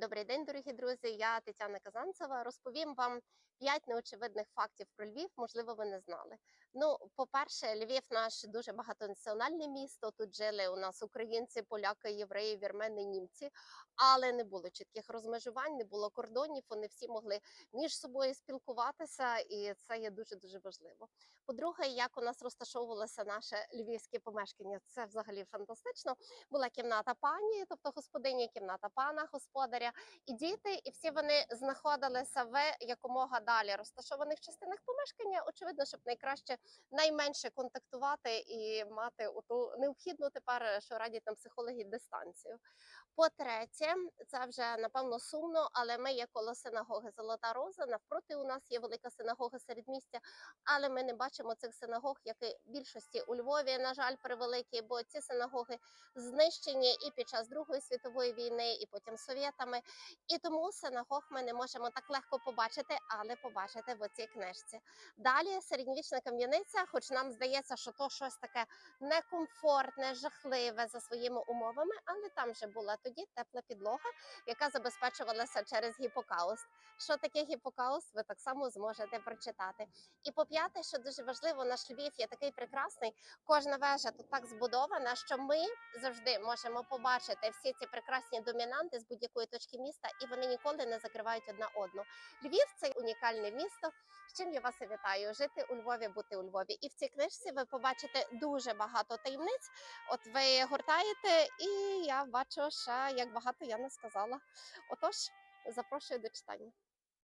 Добрий день, дорогі друзі. Я Тетяна Казанцева. Розповім вам п'ять неочевидних фактів про Львів. Можливо, ви не знали. Ну, по-перше, Львів наш дуже багатонаціональне місто. Тут жили у нас українці, поляки, євреї, вірмени, німці, але не було чітких розмежувань, не було кордонів. Вони всі могли між собою спілкуватися, і це є дуже дуже важливо. По-друге, як у нас розташовувалося наше львівське помешкання, це взагалі фантастично. Була кімната пані, тобто господині, кімната пана, господаря і діти, і всі вони знаходилися в якомога далі розташованих частинах помешкання. Очевидно, щоб найкраще найменше контактувати і мати ту необхідну тепер, що радять нам психологи, дистанцію. По-третє, це вже напевно сумно, але ми є коло синагоги Золота Роза. Навпроти у нас є велика синагога середмістя, але ми не бачимо цих синагог, як і більшості у Львові. На жаль, превеликі, бо ці синагоги знищені і під час Другої світової війни, і потім совєтами. І тому синагог ми не можемо так легко побачити, але побачити в цій книжці. Далі середньовічна кам'яниця, хоч нам здається, що то щось таке некомфортне, жахливе за своїми умовами, але там вже була тоді тепла підлога, яка забезпечувалася через гіпокауст. Що таке гіпокауст, ви так само зможете прочитати. І по п'яте, що дуже важливо, наш Львів є такий прекрасний. Кожна вежа тут так збудована, що ми завжди можемо побачити всі ці прекрасні домінанти з будь-якої точки міста, і вони ніколи не закривають одна одну. Львів це унікальне місто. З чим я вас і вітаю жити у Львові, бути у Львові. І в цій книжці ви побачите дуже багато таємниць. От ви гортаєте, і я бачу, що як багато я не сказала. Отож, запрошую до читання.